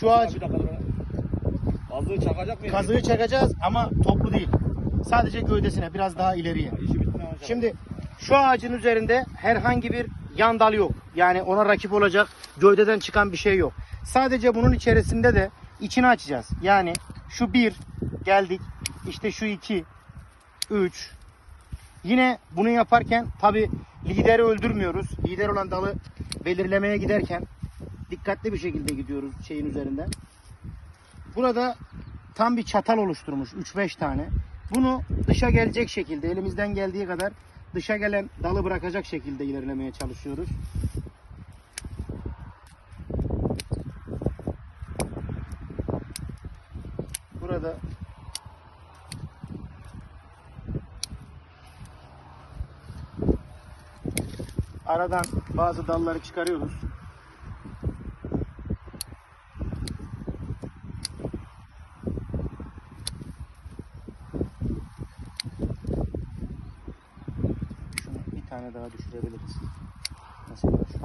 Şu ağaç Bir dakika dur. Kazığı çakacak mıyız? kazığı çakacağız ama toplu değil. Sadece gövdesine biraz daha ileriye. İşi başladı. Şimdi şu ağacın üzerinde herhangi bir yan dal yok. Yani ona rakip olacak gövdeden çıkan bir şey yok. Sadece bunun içerisinde de içini açacağız. Yani şu bir geldik. İşte şu iki, üç. Yine bunu yaparken tabi lideri öldürmüyoruz. Lider olan dalı belirlemeye giderken dikkatli bir şekilde gidiyoruz şeyin üzerinden. Burada tam bir çatal oluşturmuş 3-5 tane. Bunu dışa gelecek şekilde elimizden geldiği kadar dışa gelen dalı bırakacak şekilde ilerlemeye çalışıyoruz. Burada aradan bazı dalları çıkarıyoruz. Şunu bir tane daha düşürebiliriz. Mesela şu.